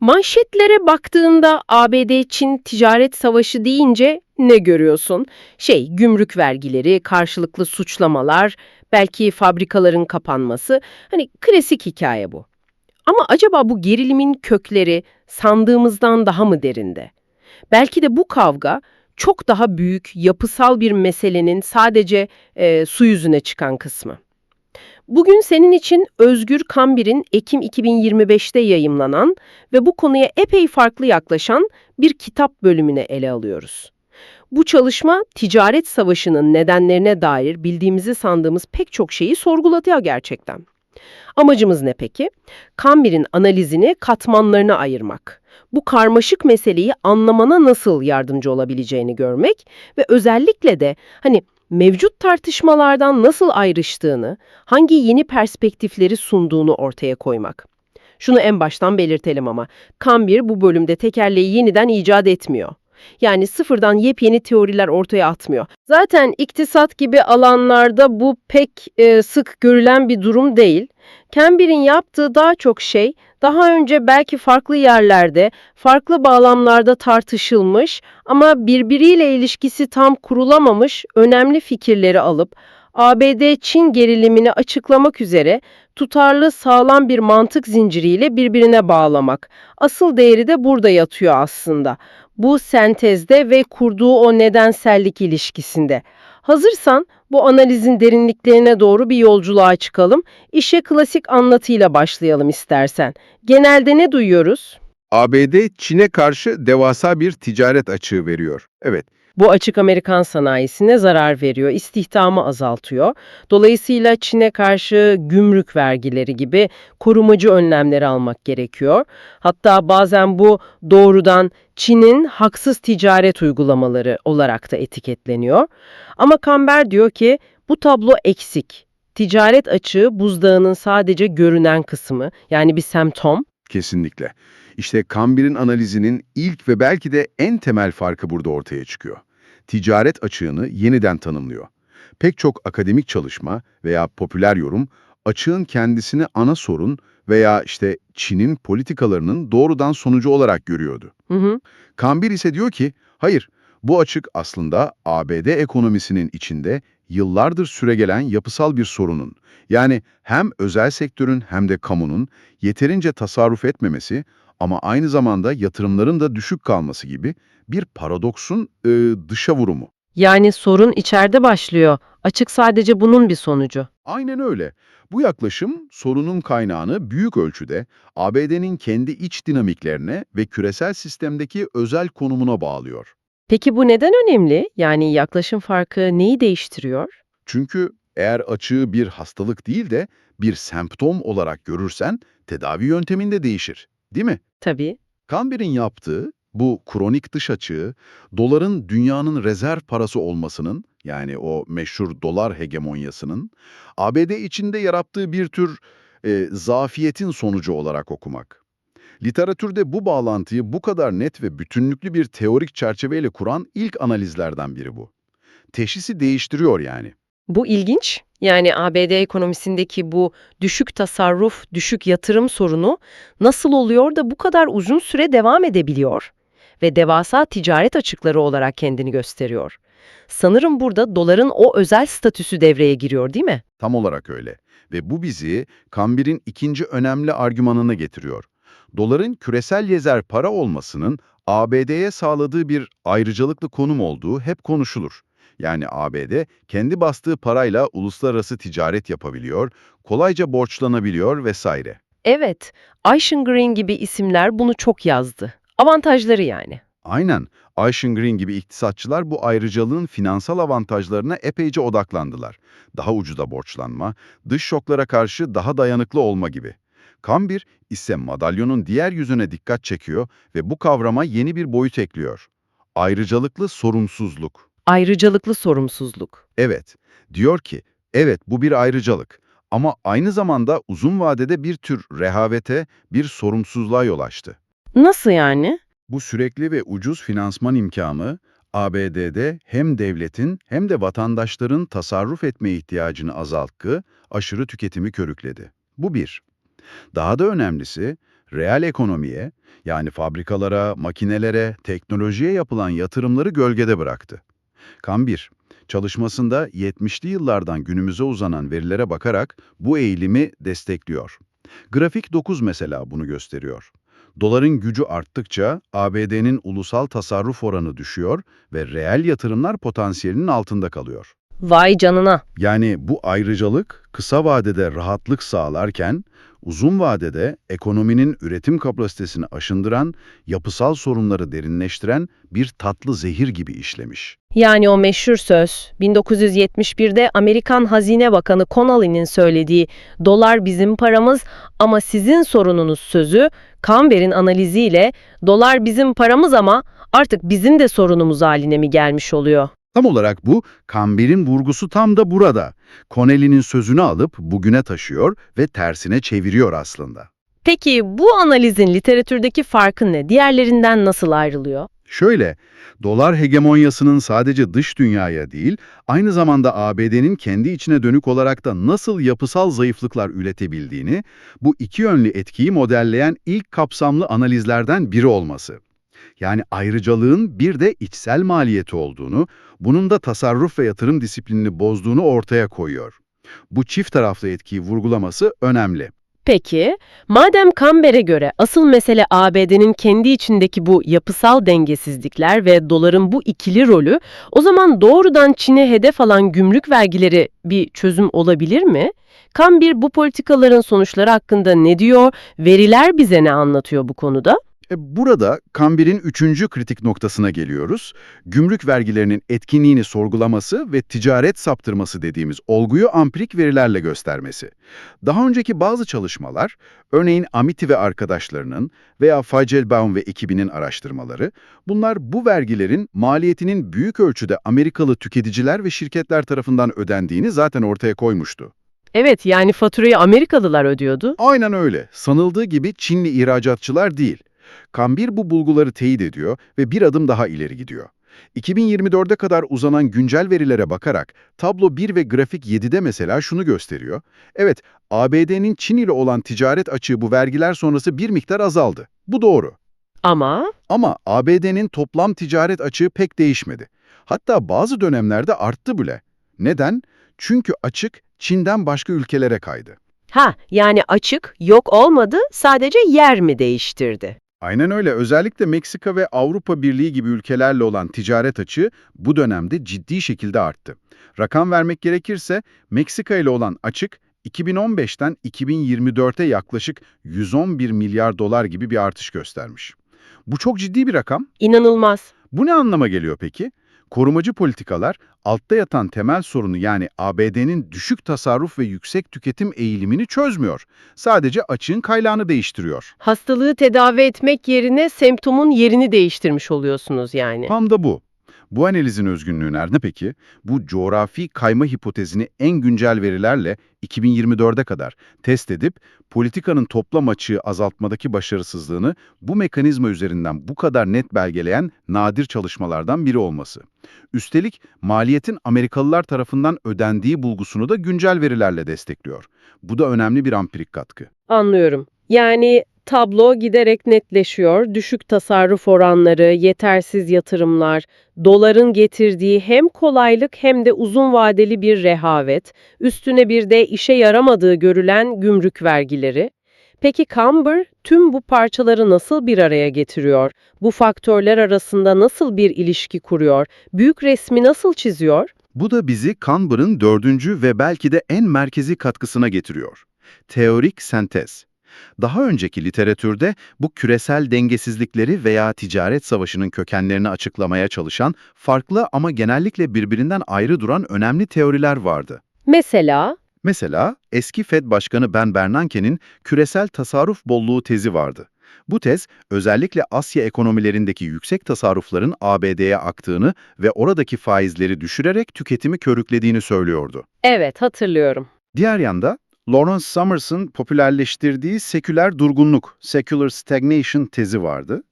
Manşetlere baktığında ABD-Çin ticaret savaşı deyince ne görüyorsun? Şey, gümrük vergileri, karşılıklı suçlamalar, belki fabrikaların kapanması. Hani klasik hikaye bu. Ama acaba bu gerilimin kökleri sandığımızdan daha mı derinde? Belki de bu kavga çok daha büyük, yapısal bir meselenin sadece e, su yüzüne çıkan kısmı. Bugün senin için Özgür Kambir'in Ekim 2025'te yayımlanan ve bu konuya epey farklı yaklaşan bir kitap bölümüne ele alıyoruz. Bu çalışma ticaret savaşının nedenlerine dair bildiğimizi sandığımız pek çok şeyi sorgulatıyor gerçekten. Amacımız ne peki? Kambir'in analizini katmanlarına ayırmak. Bu karmaşık meseleyi anlamana nasıl yardımcı olabileceğini görmek ve özellikle de hani mevcut tartışmalardan nasıl ayrıştığını, hangi yeni perspektifleri sunduğunu ortaya koymak. Şunu en baştan belirtelim ama, Kambir bu bölümde tekerleği yeniden icat etmiyor. Yani sıfırdan yepyeni teoriler ortaya atmıyor. Zaten iktisat gibi alanlarda bu pek e, sık görülen bir durum değil. Kambir'in yaptığı daha çok şey, daha önce belki farklı yerlerde, farklı bağlamlarda tartışılmış ama birbiriyle ilişkisi tam kurulamamış önemli fikirleri alıp, ABD-Çin gerilimini açıklamak üzere tutarlı sağlam bir mantık zinciriyle birbirine bağlamak. Asıl değeri de burada yatıyor aslında. Bu sentezde ve kurduğu o nedensellik ilişkisinde. Hazırsan bu analizin derinliklerine doğru bir yolculuğa çıkalım. İşe klasik anlatıyla başlayalım istersen. Genelde ne duyuyoruz? ABD Çin'e karşı devasa bir ticaret açığı veriyor. Evet, Bu açık Amerikan sanayisine zarar veriyor, istihdamı azaltıyor. Dolayısıyla Çin'e karşı gümrük vergileri gibi korumacı önlemler almak gerekiyor. Hatta bazen bu doğrudan Çin'in haksız ticaret uygulamaları olarak da etiketleniyor. Ama Kamber diyor ki bu tablo eksik. Ticaret açığı buzdağının sadece görünen kısmı yani bir semptom. kesinlikle. İşte Kambir'in analizinin ilk ve belki de en temel farkı burada ortaya çıkıyor. Ticaret açığını yeniden tanımlıyor. Pek çok akademik çalışma veya popüler yorum açığın kendisini ana sorun veya işte Çin'in politikalarının doğrudan sonucu olarak görüyordu. Hı hı. Kambir ise diyor ki, hayır, bu açık aslında ABD ekonomisinin içinde yıllardır süregelen yapısal bir sorunun, yani hem özel sektörün hem de kamunun yeterince tasarruf etmemesi ama aynı zamanda yatırımların da düşük kalması gibi bir paradoksun e, dışa vurumu. Yani sorun içeride başlıyor. Açık sadece bunun bir sonucu. Aynen öyle. Bu yaklaşım sorunun kaynağını büyük ölçüde ABD'nin kendi iç dinamiklerine ve küresel sistemdeki özel konumuna bağlıyor. Peki bu neden önemli? Yani yaklaşım farkı neyi değiştiriyor? Çünkü eğer açığı bir hastalık değil de bir semptom olarak görürsen tedavi yöntemin de değişir, değil mi? Tabii. Kambir'in yaptığı bu kronik dış açığı, doların dünyanın rezerv parası olmasının, yani o meşhur dolar hegemonyasının, ABD içinde yarattığı bir tür e, zafiyetin sonucu olarak okumak. Literatürde bu bağlantıyı bu kadar net ve bütünlüklü bir teorik çerçeveyle kuran ilk analizlerden biri bu. Teşhisi değiştiriyor yani. Bu ilginç. Yani ABD ekonomisindeki bu düşük tasarruf, düşük yatırım sorunu nasıl oluyor da bu kadar uzun süre devam edebiliyor ve devasa ticaret açıkları olarak kendini gösteriyor. Sanırım burada doların o özel statüsü devreye giriyor değil mi? Tam olarak öyle. Ve bu bizi Kambir'in ikinci önemli argümanına getiriyor. Doların küresel rezerv para olmasının ABD'ye sağladığı bir ayrıcalıklı konum olduğu hep konuşulur. Yani ABD kendi bastığı parayla uluslararası ticaret yapabiliyor, kolayca borçlanabiliyor vesaire. Evet, Aishin Green gibi isimler bunu çok yazdı. Avantajları yani. Aynen, Aishin Green gibi iktisatçılar bu ayrıcalığın finansal avantajlarına epeyce odaklandılar. Daha ucuza borçlanma, dış şoklara karşı daha dayanıklı olma gibi. Kambir ise madalyonun diğer yüzüne dikkat çekiyor ve bu kavrama yeni bir boyut ekliyor. Ayrıcalıklı sorumsuzluk. Ayrıcalıklı sorumsuzluk. Evet, diyor ki, evet bu bir ayrıcalık ama aynı zamanda uzun vadede bir tür rehavete, bir sorumsuzluğa yol açtı. Nasıl yani? Bu sürekli ve ucuz finansman imkanı ABD'de hem devletin hem de vatandaşların tasarruf etme ihtiyacını azalttı, aşırı tüketimi körükledi. Bu bir. Daha da önemlisi, reel ekonomiye, yani fabrikalara, makinelere, teknolojiye yapılan yatırımları gölgede bıraktı. Kambir, çalışmasında 70'li yıllardan günümüze uzanan verilere bakarak bu eğilimi destekliyor. Grafik 9 mesela bunu gösteriyor. Doların gücü arttıkça ABD'nin ulusal tasarruf oranı düşüyor ve reel yatırımlar potansiyelinin altında kalıyor. Vay canına. Yani bu ayrıcalık kısa vadede rahatlık sağlarken uzun vadede ekonominin üretim kapasitesini aşındıran, yapısal sorunları derinleştiren bir tatlı zehir gibi işlemiş. Yani o meşhur söz 1971'de Amerikan Hazine Bakanı Connolly'nin söylediği dolar bizim paramız ama sizin sorununuz sözü Camber'in analiziyle dolar bizim paramız ama artık bizim de sorunumuz haline mi gelmiş oluyor? Tam olarak bu, Camber'in vurgusu tam da burada. Connelly'nin sözünü alıp bugüne taşıyor ve tersine çeviriyor aslında. Peki bu analizin literatürdeki farkı ne? Diğerlerinden nasıl ayrılıyor? Şöyle, dolar hegemonyasının sadece dış dünyaya değil, aynı zamanda ABD'nin kendi içine dönük olarak da nasıl yapısal zayıflıklar üretebildiğini, bu iki yönlü etkiyi modelleyen ilk kapsamlı analizlerden biri olması. Yani ayrıcalığın bir de içsel maliyeti olduğunu, bunun da tasarruf ve yatırım disiplinini bozduğunu ortaya koyuyor. Bu çift taraflı etkiyi vurgulaması önemli. Peki, madem Camber'e göre asıl mesele ABD'nin kendi içindeki bu yapısal dengesizlikler ve doların bu ikili rolü, o zaman doğrudan Çin'e hedef alan gümrük vergileri bir çözüm olabilir mi? Camber bu politikaların sonuçları hakkında ne diyor, veriler bize ne anlatıyor bu konuda? E, burada Camber'in üçüncü kritik noktasına geliyoruz. Gümrük vergilerinin etkinliğini sorgulaması ve ticaret saptırması dediğimiz olguyu ampirik verilerle göstermesi. Daha önceki bazı çalışmalar, örneğin Amity ve arkadaşlarının veya Feigelbaum ve ekibinin araştırmaları, bunlar bu vergilerin maliyetinin büyük ölçüde Amerikalı tüketiciler ve şirketler tarafından ödendiğini zaten ortaya koymuştu. Evet, yani faturayı Amerikalılar ödüyordu. Aynen öyle. Sanıldığı gibi Çinli ihracatçılar değil. Kambir bu bulguları teyit ediyor ve bir adım daha ileri gidiyor. 2024'e kadar uzanan güncel verilere bakarak tablo 1 ve grafik 7'de mesela şunu gösteriyor. Evet, ABD'nin Çin ile olan ticaret açığı bu vergiler sonrası bir miktar azaldı. Bu doğru. Ama Ama ABD'nin toplam ticaret açığı pek değişmedi. Hatta bazı dönemlerde arttı bile. Neden? Çünkü açık Çin'den başka ülkelere kaydı. ha yani açık yok olmadı, sadece yer mi değiştirdi? Aynen öyle. Özellikle Meksika ve Avrupa Birliği gibi ülkelerle olan ticaret açığı bu dönemde ciddi şekilde arttı. Rakam vermek gerekirse Meksika ile olan açık 2015'ten 2024'e yaklaşık 111 milyar dolar gibi bir artış göstermiş. Bu çok ciddi bir rakam. İnanılmaz. Bu ne anlama geliyor peki? Korumacı politikalar altta yatan temel sorunu yani ABD'nin düşük tasarruf ve yüksek tüketim eğilimini çözmüyor. Sadece açığın kaynağını değiştiriyor. Hastalığı tedavi etmek yerine semptomun yerini değiştirmiş oluyorsunuz yani. Tam da bu. Bu analizin özgünlüğü nerede peki? Bu coğrafi kayma hipotezini en güncel verilerle 2024'e kadar test edip politikanın toplam açığı azaltmadaki başarısızlığını bu mekanizma üzerinden bu kadar net belgeleyen nadir çalışmalardan biri olması. Üstelik maliyetin Amerikalılar tarafından ödendiği bulgusunu da güncel verilerle destekliyor. Bu da önemli bir ampirik katkı. Anlıyorum. Yani tablo giderek netleşiyor. Düşük tasarruf oranları, yetersiz yatırımlar, doların getirdiği hem kolaylık hem de uzun vadeli bir rehavet, üstüne bir de işe yaramadığı görülen gümrük vergileri. Peki Camber tüm bu parçaları nasıl bir araya getiriyor? Bu faktörler arasında nasıl bir ilişki kuruyor? Büyük resmi nasıl çiziyor? Bu da bizi Canber'ın dördüncü ve belki de en merkezi katkısına getiriyor. Teorik sentez. Daha önceki literatürde bu küresel dengesizlikleri veya ticaret savaşının kökenlerini açıklamaya çalışan farklı ama genellikle birbirinden ayrı duran önemli teoriler vardı. Mesela Mesela eski Fed Başkanı Ben Bernanke'nin küresel tasarruf bolluğu tezi vardı. Bu tez, özellikle Asya ekonomilerindeki yüksek tasarrufların ABD'ye aktığını ve oradaki faizleri düşürerek tüketimi körüklediğini söylüyordu. evet hatırlıyorum. Diğer yanda, Lawrence Summers'ın popülerleştirdiği seküler durgunluk, secular stagnation tezi vardı.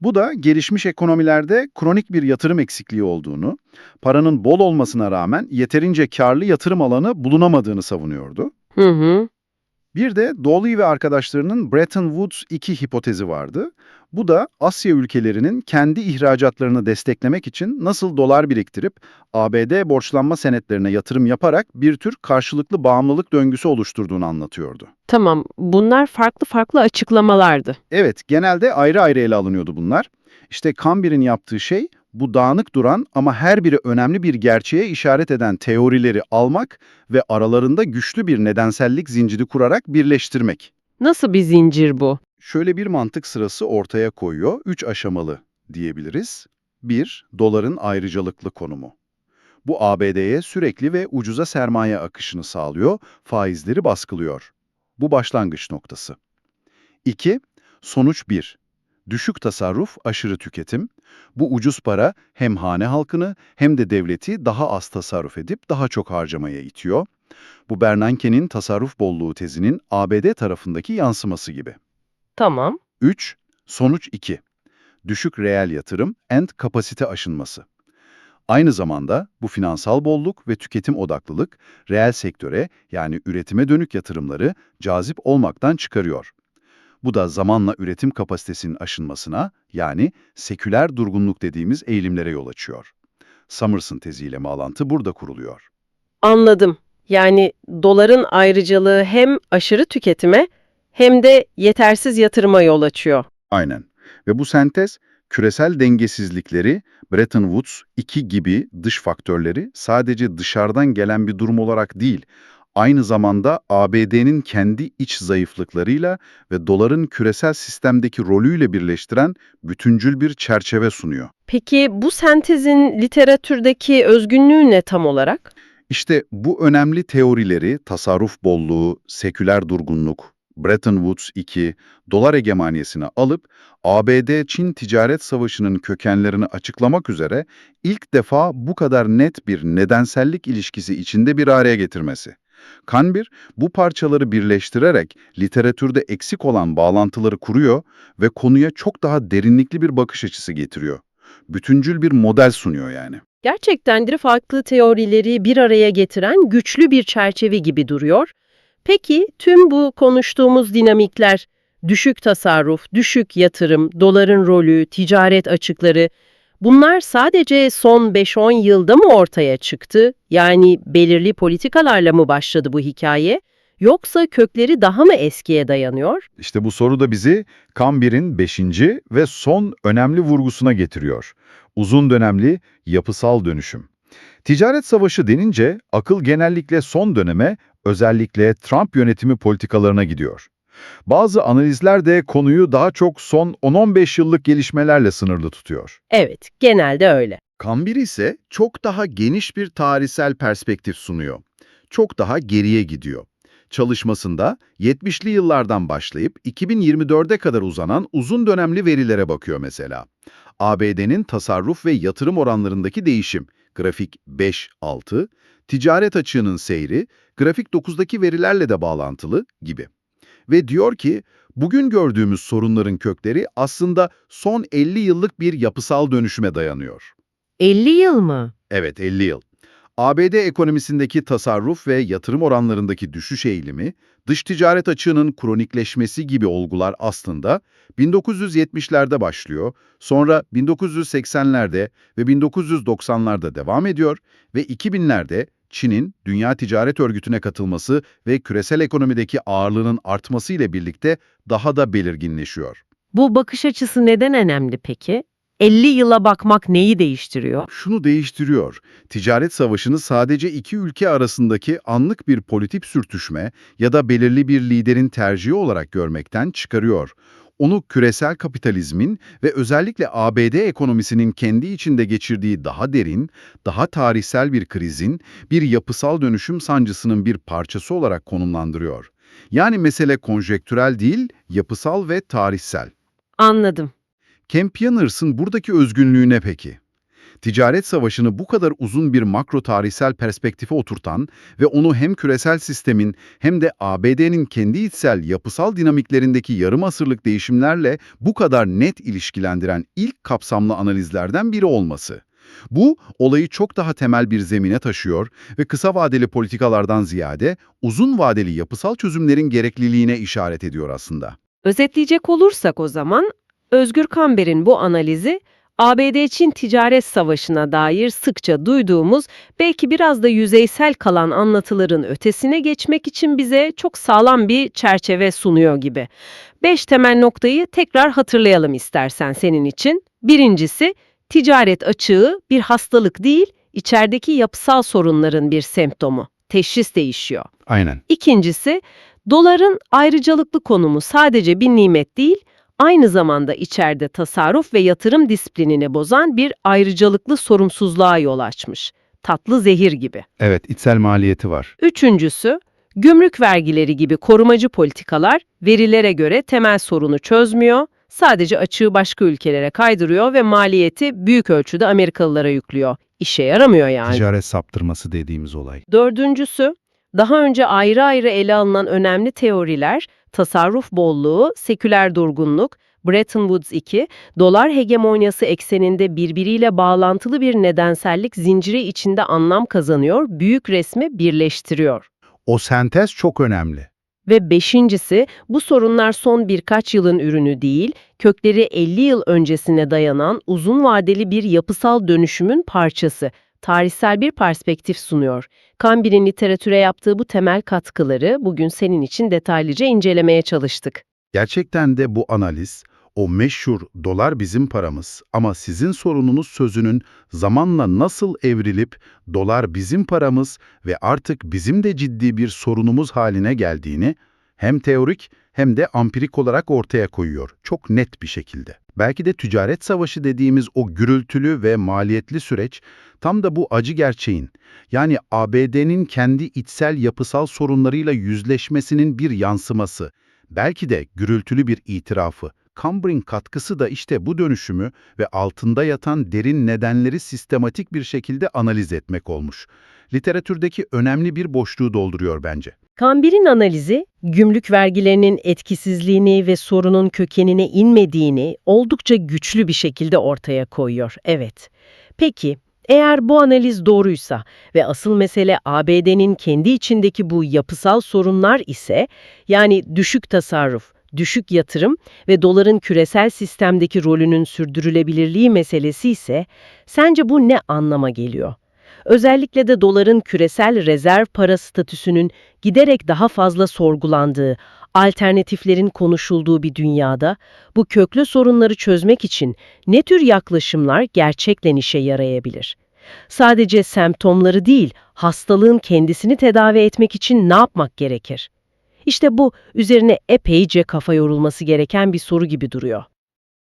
Bu da gelişmiş ekonomilerde kronik bir yatırım eksikliği olduğunu, paranın bol olmasına rağmen yeterince karlı yatırım alanı bulunamadığını savunuyordu. Hı hı. Bir de Dawley ve arkadaşlarının Bretton Woods 2 hipotezi vardı. Bu da Asya ülkelerinin kendi ihracatlarını desteklemek için nasıl dolar biriktirip ABD borçlanma senetlerine yatırım yaparak bir tür karşılıklı bağımlılık döngüsü oluşturduğunu anlatıyordu. Tamam, bunlar farklı farklı açıklamalardı. Evet, genelde ayrı ayrı ele alınıyordu bunlar. İşte Cambridge'in yaptığı şey bu dağınık duran ama her biri önemli bir gerçeğe işaret eden teorileri almak ve aralarında güçlü bir nedensellik zinciri kurarak birleştirmek. Nasıl bir zincir bu? Şöyle bir mantık sırası ortaya koyuyor, üç aşamalı diyebiliriz. 1. Doların ayrıcalıklı konumu. Bu ABD'ye sürekli ve ucuza sermaye akışını sağlıyor, faizleri baskılıyor. Bu başlangıç noktası. 2. Sonuç 1. Düşük tasarruf, aşırı tüketim. Bu ucuz para hem hane halkını hem de devleti daha az tasarruf edip daha çok harcamaya itiyor. Bu Bernanke'nin tasarruf bolluğu tezinin ABD tarafındaki yansıması gibi. Tamam. 3. Sonuç 2. Düşük reel yatırım and kapasite aşınması. Aynı zamanda bu finansal bolluk ve tüketim odaklılık reel sektöre yani üretime dönük yatırımları cazip olmaktan çıkarıyor. Bu da zamanla üretim kapasitesinin aşınmasına yani seküler durgunluk dediğimiz eğilimlere yol açıyor. Summerson teziyle bağlantı burada kuruluyor. Anladım. Yani doların ayrıcalığı hem aşırı tüketime hem de yetersiz yatırıma yol açıyor. Aynen. Ve bu sentez küresel dengesizlikleri Bretton Woods 2 gibi dış faktörleri sadece dışarıdan gelen bir durum olarak değil, aynı zamanda ABD'nin kendi iç zayıflıklarıyla ve doların küresel sistemdeki rolüyle birleştiren bütüncül bir çerçeve sunuyor. Peki bu sentezin literatürdeki özgünlüğü ne tam olarak? İşte bu önemli teorileri tasarruf bolluğu, seküler durgunluk, Bretton Woods 2, dolar hegemoniyesine alıp ABD-Çin ticaret savaşının kökenlerini açıklamak üzere ilk defa bu kadar net bir nedensellik ilişkisi içinde bir araya getirmesi. Kanbir bu parçaları birleştirerek literatürde eksik olan bağlantıları kuruyor ve konuya çok daha derinlikli bir bakış açısı getiriyor. Bütüncül bir model sunuyor yani. Gerçekten de farklı teorileri bir araya getiren güçlü bir çerçeve gibi duruyor. Peki tüm bu konuştuğumuz dinamikler, düşük tasarruf, düşük yatırım, doların rolü, ticaret açıkları, bunlar sadece son 5-10 yılda mı ortaya çıktı? Yani belirli politikalarla mı başladı bu hikaye? Yoksa kökleri daha mı eskiye dayanıyor? İşte bu soru da bizi Kambir'in 5. ve son önemli vurgusuna getiriyor. Uzun dönemli yapısal dönüşüm. Ticaret savaşı denince akıl genellikle son döneme, özellikle Trump yönetimi politikalarına gidiyor. Bazı analizler de konuyu daha çok son 10-15 yıllık gelişmelerle sınırlı tutuyor. Evet, genelde öyle. Kambir ise çok daha geniş bir tarihsel perspektif sunuyor. Çok daha geriye gidiyor. Çalışmasında 70'li yıllardan başlayıp 2024'e kadar uzanan uzun dönemli verilere bakıyor mesela. ABD'nin tasarruf ve yatırım oranlarındaki değişim, grafik 5-6, ticaret açığının seyri, grafik 9'daki verilerle de bağlantılı gibi. Ve diyor ki, bugün gördüğümüz sorunların kökleri aslında son 50 yıllık bir yapısal dönüşüme dayanıyor. 50 yıl mı? Evet, 50 yıl. ABD ekonomisindeki tasarruf ve yatırım oranlarındaki düşüş eğilimi, dış ticaret açığının kronikleşmesi gibi olgular aslında 1970'lerde başlıyor, sonra 1980'lerde ve 1990'larda devam ediyor ve 2000'lerde Çin'in Dünya Ticaret Örgütü'ne katılması ve küresel ekonomideki ağırlığının artması ile birlikte daha da belirginleşiyor. Bu bakış açısı neden önemli peki? 50 yıla bakmak neyi değiştiriyor? Şunu değiştiriyor. Ticaret savaşını sadece iki ülke arasındaki anlık bir politik sürtüşme ya da belirli bir liderin tercihi olarak görmekten çıkarıyor. Onu küresel kapitalizmin ve özellikle ABD ekonomisinin kendi içinde geçirdiği daha derin, daha tarihsel bir krizin, bir yapısal dönüşüm sancısının bir parçası olarak konumlandırıyor. Yani mesele konjektürel değil, yapısal ve tarihsel. Anladım. Campioneers'ın buradaki özgünlüğü ne peki? Ticaret savaşını bu kadar uzun bir makro tarihsel perspektife oturtan ve onu hem küresel sistemin hem de ABD'nin kendi içsel yapısal dinamiklerindeki yarım asırlık değişimlerle bu kadar net ilişkilendiren ilk kapsamlı analizlerden biri olması. Bu, olayı çok daha temel bir zemine taşıyor ve kısa vadeli politikalardan ziyade uzun vadeli yapısal çözümlerin gerekliliğine işaret ediyor aslında. Özetleyecek olursak o zaman, Özgür Kamber'in bu analizi, ABD-Çin ticaret savaşına dair sıkça duyduğumuz, belki biraz da yüzeysel kalan anlatıların ötesine geçmek için bize çok sağlam bir çerçeve sunuyor gibi. Beş temel noktayı tekrar hatırlayalım istersen senin için. Birincisi, ticaret açığı bir hastalık değil, içerideki yapısal sorunların bir semptomu. Teşhis değişiyor. Aynen. İkincisi, doların ayrıcalıklı konumu sadece bir nimet değil, aynı zamanda içeride tasarruf ve yatırım disiplinini bozan bir ayrıcalıklı sorumsuzluğa yol açmış. Tatlı zehir gibi. Evet, içsel maliyeti var. Üçüncüsü, gümrük vergileri gibi korumacı politikalar verilere göre temel sorunu çözmüyor, sadece açığı başka ülkelere kaydırıyor ve maliyeti büyük ölçüde Amerikalılara yüklüyor. İşe yaramıyor yani. Ticaret saptırması dediğimiz olay. Dördüncüsü, daha önce ayrı ayrı ele alınan önemli teoriler, tasarruf bolluğu, seküler durgunluk, Bretton Woods 2, dolar hegemonyası ekseninde birbiriyle bağlantılı bir nedensellik zinciri içinde anlam kazanıyor, büyük resmi birleştiriyor. O sentez çok önemli. Ve beşincisi, bu sorunlar son birkaç yılın ürünü değil, kökleri 50 yıl öncesine dayanan uzun vadeli bir yapısal dönüşümün parçası. Tarihsel bir perspektif sunuyor. Kambir'in literatüre yaptığı bu temel katkıları bugün senin için detaylıca incelemeye çalıştık. Gerçekten de bu analiz, o meşhur dolar bizim paramız ama sizin sorununuz sözünün zamanla nasıl evrilip dolar bizim paramız ve artık bizim de ciddi bir sorunumuz haline geldiğini hem teorik hem de ampirik olarak ortaya koyuyor. Çok net bir şekilde. Belki de ticaret savaşı dediğimiz o gürültülü ve maliyetli süreç tam da bu acı gerçeğin yani ABD'nin kendi içsel yapısal sorunlarıyla yüzleşmesinin bir yansıması, belki de gürültülü bir itirafı. Camber'in katkısı da işte bu dönüşümü ve altında yatan derin nedenleri sistematik bir şekilde analiz etmek olmuş. Literatürdeki önemli bir boşluğu dolduruyor bence. Kambir'in analizi, gümrük vergilerinin etkisizliğini ve sorunun kökenine inmediğini oldukça güçlü bir şekilde ortaya koyuyor. Evet. Peki, eğer bu analiz doğruysa ve asıl mesele ABD'nin kendi içindeki bu yapısal sorunlar ise, yani düşük tasarruf, düşük yatırım ve doların küresel sistemdeki rolünün sürdürülebilirliği meselesi ise, sence bu ne anlama geliyor? Özellikle de doların küresel rezerv para statüsünün giderek daha fazla sorgulandığı, alternatiflerin konuşulduğu bir dünyada bu köklü sorunları çözmek için ne tür yaklaşımlar gerçekten işe yarayabilir? Sadece semptomları değil, hastalığın kendisini tedavi etmek için ne yapmak gerekir? İşte bu üzerine epeyce kafa yorulması gereken bir soru gibi duruyor.